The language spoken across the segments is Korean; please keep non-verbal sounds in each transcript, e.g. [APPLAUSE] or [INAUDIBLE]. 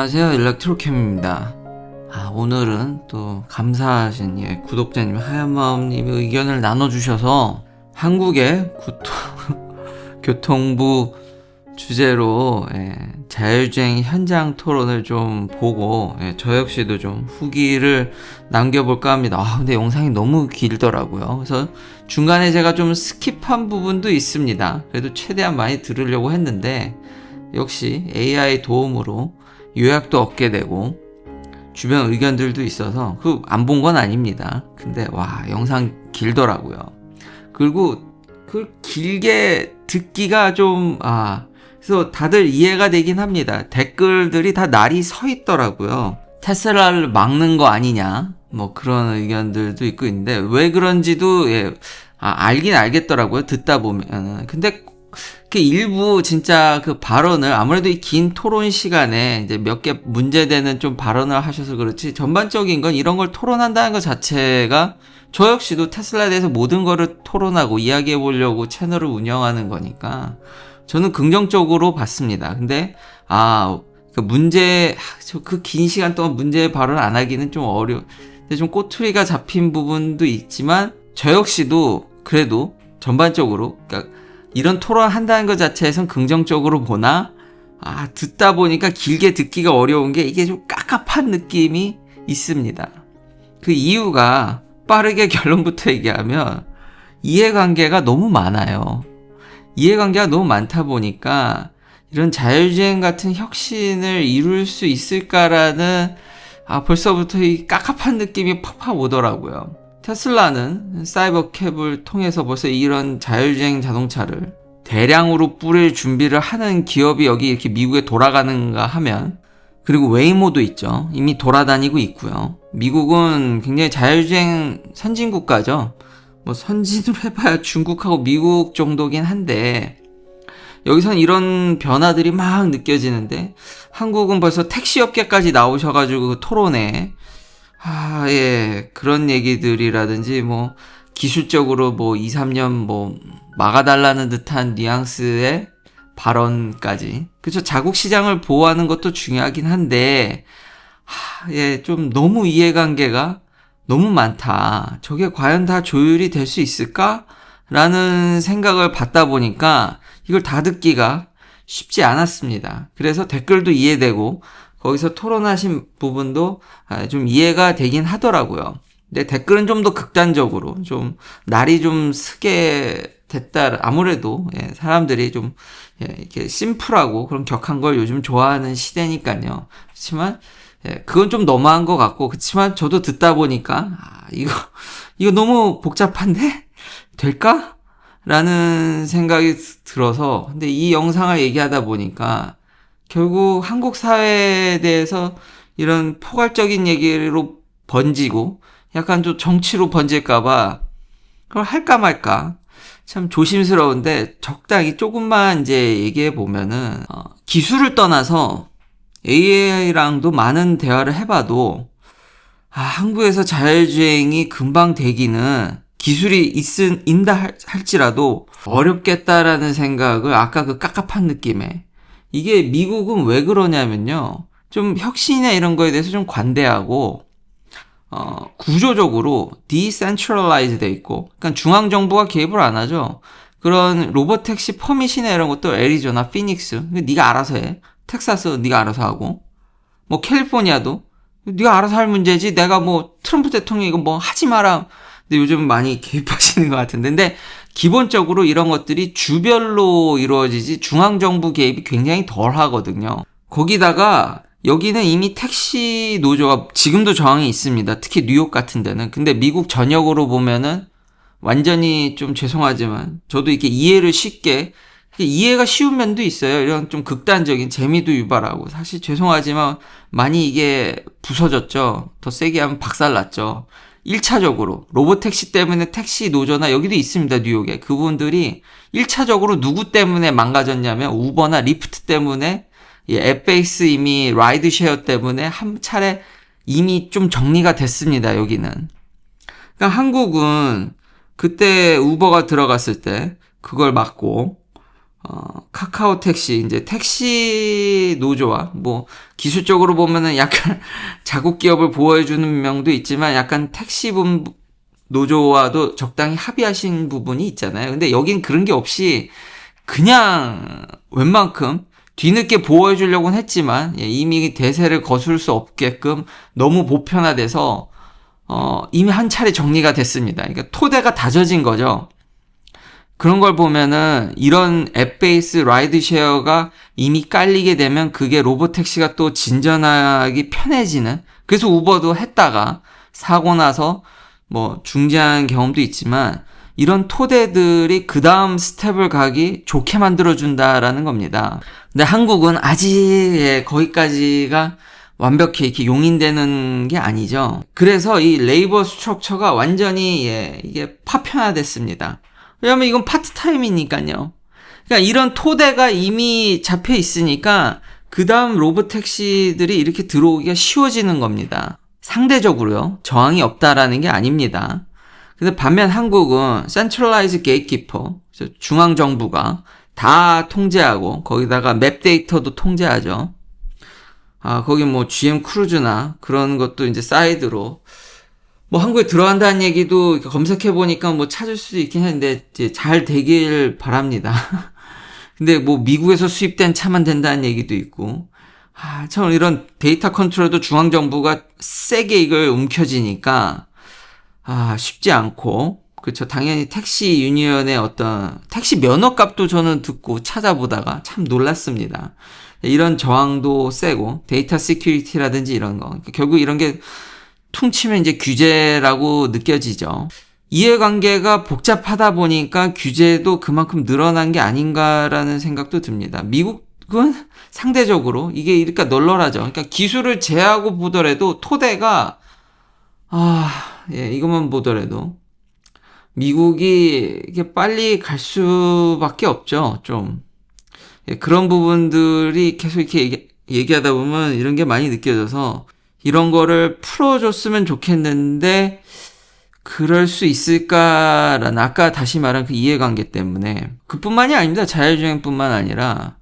안녕하세요. 일렉트로캠입니다. 아, 오늘은 또 감사하신 예, 구독자님 하얀마음님의 의견을 나눠주셔서 한국의 구토, [LAUGHS] 교통부 주제로 예, 자율주행 현장 토론을 좀 보고 예, 저 역시도 좀 후기를 남겨볼까 합니다. 아, 근데 영상이 너무 길더라고요. 그래서 중간에 제가 좀 스킵한 부분도 있습니다. 그래도 최대한 많이 들으려고 했는데 역시 AI 도움으로 요약도 얻게 되고 주변 의견들도 있어서 그 안 본 건 아닙니다. 근데 와 영상 길더라고요. 그리고 그 길게 듣기가 좀 아 그래서 다들 이해가 되긴 합니다. 댓글들이 다 날이 서 있더라고요. 테슬라를 막는 거 아니냐 뭐 그런 의견들도 있고 있는데 왜 그런지도 예, 아, 알긴 알겠더라고요. 듣다 보면 근데 그 일부 진짜 그 발언을 아무래도 이 긴 토론 시간에 이제 몇 개 문제되는 좀 발언을 하셔서 그렇지 전반적인 건 이런 걸 토론한다는 것 자체가 저 역시도 테슬라에 대해서 모든 거를 토론하고 이야기해 보려고 채널을 운영하는 거니까 저는 긍정적으로 봤습니다. 근데 아, 그 문제 그 긴 시간 동안 문제 발언 안 하기는 좀 어려. 근데 좀 꼬투리가 잡힌 부분도 있지만 저 역시도 그래도 전반적으로 그러니까 이런 토론 한다는 것 자체에선 긍정적으로 보나 아 듣다 보니까 길게 듣기가 어려운 게 이게 좀 깝깝한 느낌이 있습니다. 그 이유가 빠르게 [LAUGHS] 결론부터 얘기하면 이해관계가 너무 많아요. 이해관계가 너무 많다 보니까 이런 자율주행 같은 혁신을 이룰 수 있을까라는 아 벌써부터 이 깝깝한 느낌이 팍팍 오더라고요. 테슬라는 사이버캡을 통해서 벌써 이런 자율주행 자동차를 대량으로 뿌릴 준비를 하는 기업이 여기 이렇게 미국에 돌아가는가 하면 그리고 웨이모도 있죠. 이미 돌아다니고 있고요. 미국은 굉장히 자율주행 선진 국가죠. 뭐 선진으로 [LAUGHS] 해봐야 중국하고 미국 정도긴 한데 여기선 이런 변화들이 막 느껴지는데 한국은 벌써 택시 업계까지 나오셔가지고 그 토론에 아, 예. 그런 얘기들이라든지 뭐 기술적으로 뭐 2, 3년 뭐 막아달라는 듯한 뉘앙스의 발언까지. 그쵸. 자국 시장을 보호하는 것도 중요하긴 한데, 하, 예, 좀 너무 이해관계가 너무 많다. 저게 과연 다 조율이 될 수 있을까? 라는 생각을 받다 보니까 이걸 다 듣기가 쉽지 않았습니다. 그래서 댓글도 이해되고, 거기서 토론하신 부분도 아, 좀 이해가 되긴 하더라고요. 근데 댓글은 좀 더 극단적으로 좀 날이 좀 쓰게 됐다. 아무래도 예, 사람들이 좀 예, 이렇게 심플하고 그런 격한 걸 요즘 좋아하는 시대니까요. 그렇지만 예, 그건 좀 너무한 것 같고 그렇지만 저도 듣다 보니까 아, 이거 이거 너무 복잡한데 될까? 라는 생각이 들어서 근데 이 영상을 얘기하다 보니까 결국 한국 사회에 대해서 이런 포괄적인 얘기로 번지고 약간 좀 정치로 번질까봐 그걸 할까 말까 참 조심스러운데 적당히 조금만 이제 얘기해 보면은 어, 기술을 떠나서 AI랑도 많은 대화를 해봐도 아, 한국에서 자율주행이 금방 되기는 기술이 있은 인다 할지라도 어렵겠다라는 생각을 아까 그 깝깝한 느낌에 이게 미국은 왜 그러냐면요. 좀 혁신이나 이런 거에 대해서 좀 관대하고 어, 구조적으로 디센트럴라이즈 돼 있고 그러니까 중앙 정부가 개입을 안 하죠. 그런 로봇 택시 퍼미시나 이런 것도 애리조나, 피닉스 네가 알아서 해. 텍사스 네가 알아서 하고 뭐 캘리포니아도 네가 알아서 할 문제지. 내가 뭐 트럼프 대통령 이거 뭐 하지 마라. 근데 요즘 많이 [LAUGHS] 개입하시는 것 같은데 근데 기본적으로 이런 것들이 주별로 이루어지지 중앙정부 개입이 굉장히 덜 하거든요. 거기다가 여기는 이미 택시 노조가 지금도 저항이 있습니다. 특히 뉴욕 같은 데는. 근데 미국 전역으로 보면은 완전히 좀 죄송하지만 저도 이렇게 이해를 쉽게 이해가 쉬운 면도 있어요. 이런 좀 극단적인 재미도 유발하고 사실 죄송하지만 많이 이게 부서졌죠. 더 세게 하면 박살났죠. 1차적으로 로봇 택시 때문에 택시 노조나 여기도 있습니다. 뉴욕에. 그분들이 1차적으로 누구 때문에 망가졌냐면 우버나 리프트 때문에 앱베이스 이미 라이드 쉐어 때문에 한 차례 이미 좀 정리가 됐습니다. 여기는. 그러니까 한국은 그때 우버가 들어갔을 때 그걸 막고 어, 카카오 택시, 이제 택시 노조와 뭐 기술적으로 보면은 약간 [LAUGHS] 자국 기업을 보호해주는 명도 있지만 약간 택시 분 노조와도 적당히 합의하신 부분이 있잖아요. 근데 여긴 그런 게 없이 그냥 웬만큼 뒤늦게 보호해 주려고는 했지만 예, 이미 대세를 거슬 수 없게끔 너무 보편화돼서 어, 이미 한 차례 정리가 됐습니다. 그러니까 토대가 다져진 거죠. 그런 걸 보면은 이런 앱 베이스 라이드 쉐어가 이미 깔리게 되면 그게 로보택시가 또 진전하기 편해지는 그래서 우버도 했다가 사고 나서 뭐 중지한 경험도 있지만 이런 토대들이 그 다음 스텝을 가기 좋게 만들어준다라는 겁니다. 근데 한국은 아직 예, 거기까지가 완벽히 이렇게 용인되는 게 아니죠. 그래서 이 레이버 스트럭처가 완전히 예, 이게 파편화됐습니다. 왜냐면 이건 파트타임이니까요. 그러니까 이런 토대가 이미 잡혀 있으니까 그 다음 로봇 택시들이 이렇게 들어오기가 쉬워지는 겁니다. 상대적으로요. 저항이 없다라는 게 아닙니다. 근데 반면 한국은 센트럴라이즈 게이트키퍼, 중앙 정부가 다 통제하고 거기다가 맵 데이터도 통제하죠. 아, 거기 뭐 GM 크루즈나 그런 것도 이제 사이드로 뭐 한국에 들어간다는 얘기도 검색해 보니까 뭐 찾을 수도 있긴 했는데 잘 되길 바랍니다. [LAUGHS] 근데 뭐 미국에서 수입된 차만 된다는 얘기도 있고 아, 참 이런 데이터 컨트롤도 중앙 정부가 세게 이걸 움켜쥐니까 아, 쉽지 않고 그렇죠. 당연히 택시 유니언의 어떤 택시 면허값도 저는 듣고 찾아보다가 참 놀랐습니다. 이런 저항도 세고 데이터 시큐리티라든지 이런 거 그러니까 결국 이런 게 퉁치면 이제 규제라고 느껴지죠. 이해관계가 복잡하다 보니까 규제도 그만큼 늘어난 게 아닌가라는 생각도 듭니다. 미국은 상대적으로 이게 이렇게 널널하죠. 그러니까 기술을 제하고 보더라도 토대가 아, 예, 이것만 보더라도 미국이 이게 빨리 갈 수밖에 없죠. 좀 예, 그런 부분들이 계속 이렇게 얘기, 얘기하다 보면 이런 게 많이 느껴져서 이런 거를 풀어줬으면 좋겠는데 그럴 수 있을까라는 아까 다시 말한 그 이해관계 때문에 그뿐만이 아닙니다. 자율주행뿐만 아니라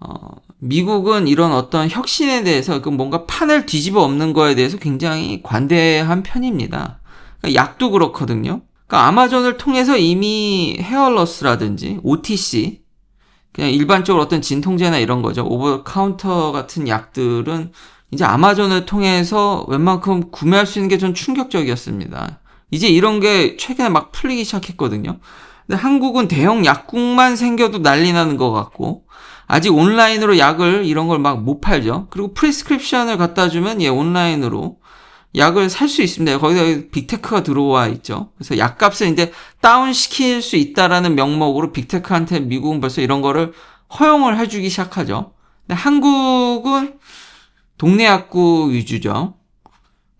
어, 미국은 이런 어떤 혁신에 대해서 그 뭔가 판을 뒤집어 엎는 거에 대해서 굉장히 관대한 편입니다. 그러니까 약도 그렇거든요. 그러니까 아마존을 통해서 이미 헤어러스라든지 OTC 그냥 일반적으로 어떤 진통제나 이런 거죠. 오버 카운터 같은 약들은 이제 아마존을 통해서 웬만큼 구매할 수 있는 게좀 충격적이었습니다. 이제 이런 게 최근에 막 풀리기 시작했거든요. 근데 한국은 대형 약국만 생겨도 난리 나는 것 같고, 아직 온라인으로 약을 이런 걸 막 못 팔죠. 그리고 프리스크립션을 갖다 주면 예, 온라인으로 약을 살 수 있습니다. 거기다 빅테크가 들어와 있죠. 그래서 약값을 이제 다운시킬 수 있다라는 명목으로 빅테크한테 미국은 벌써 이런 거를 허용을 해주기 시작하죠. 근데 한국은 동네 약국 위주죠.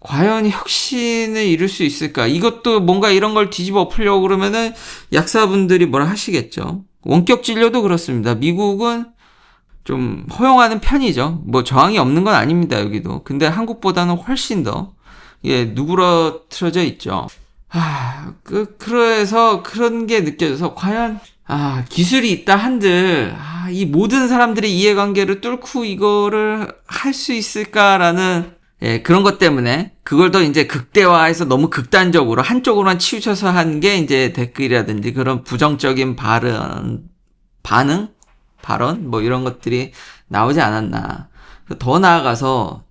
과연 혁신을 이룰 수 있을까? 이것도 뭔가 이런 걸 뒤집어 엎으려고 그러면은 약사분들이 뭐라 하시겠죠. 원격 진료도 그렇습니다. 미국은 좀 허용하는 편이죠. 뭐 저항이 없는 건 아닙니다, 여기도. 근데 한국보다는 훨씬 더, 예, 누그러뜨려져 있죠. 아, 그, 그래서 그런 게 느껴져서 과연, 아, 기술이 있다 한들, 아, 이 모든 사람들의 이해관계를 뚫고 이거를 할 수 있을까라는 예, 그런 것 때문에 그걸 더 이제 극대화해서 너무 극단적으로 한쪽으로만 치우쳐서 한 게 이제 댓글이라든지 그런 부정적인 발언, 반응? 발언? 뭐 이런 것들이 나오지 않았나. 더 나아가서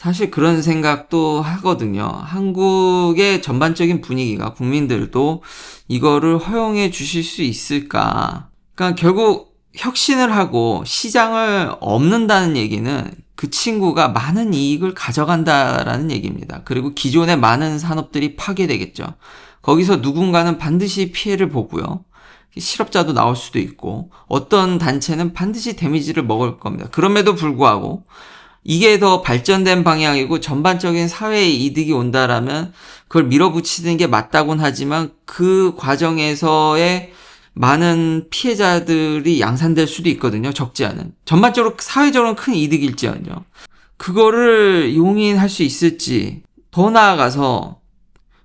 사실 그런 생각도 하거든요. 한국의 전반적인 분위기가 국민들도 이거를 허용해 주실 수 있을까. 그러니까 결국 혁신을 하고 시장을 없는다는 얘기는 그 친구가 많은 이익을 가져간다라는 얘기입니다. 그리고 기존의 많은 산업들이 파괴되겠죠. 거기서 누군가는 반드시 피해를 보고요. 실업자도 나올 수도 있고 어떤 단체는 반드시 데미지를 먹을 겁니다. 그럼에도 불구하고 이게 더 발전된 방향이고 전반적인 사회의 이득이 온다라면 그걸 밀어붙이는 게 맞다곤 하지만 그 과정에서의 많은 피해자들이 양산될 수도 있거든요. 적지 않은. 전반적으로 사회적으로 큰 이득일지언정. 그거를 용인할 수 있을지 더 나아가서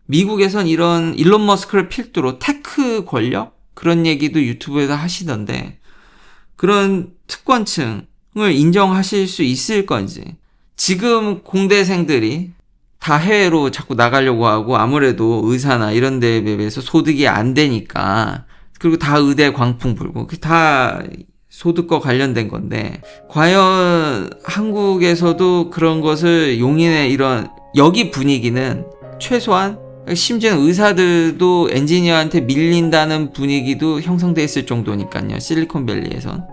미국에선 이런 일론 머스크를 필두로 테크 권력 그런 얘기도 유튜브에서 하시던데 그런 특권층을 인정하실 수 있을 건지. 지금 공대생들이 다 해외로 자꾸 나가려고 하고 아무래도 의사나 이런 데에 비해서 소득이 안 되니까 그리고 다 의대 광풍 불고 다 소득과 관련된 건데 과연 한국에서도 그런 것을 용인의 이런 여기 분위기는 최소한 심지어 의사들도 엔지니어한테 밀린다는 분위기도 형성돼 있을 정도니까요 실리콘밸리에선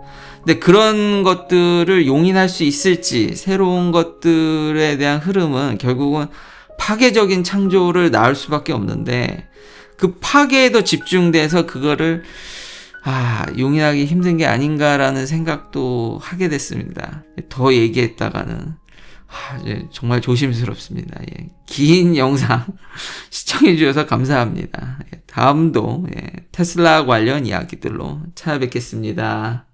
근데 그런 것들을 용인할 수 있을지 새로운 것들에 대한 흐름은 결국은 파괴적인 창조를 낳을 수밖에 없는데 그 파괴에 더 집중돼서 그거를 아 용인하기 힘든 게 아닌가라는 생각도 하게 됐습니다. 더 얘기했다가는 아, 이제 정말 조심스럽습니다. 예. 긴 영상 [LAUGHS] 시청해 주셔서 감사합니다. 예, 다음도 예, 테슬라 관련 이야기들로 찾아뵙겠습니다.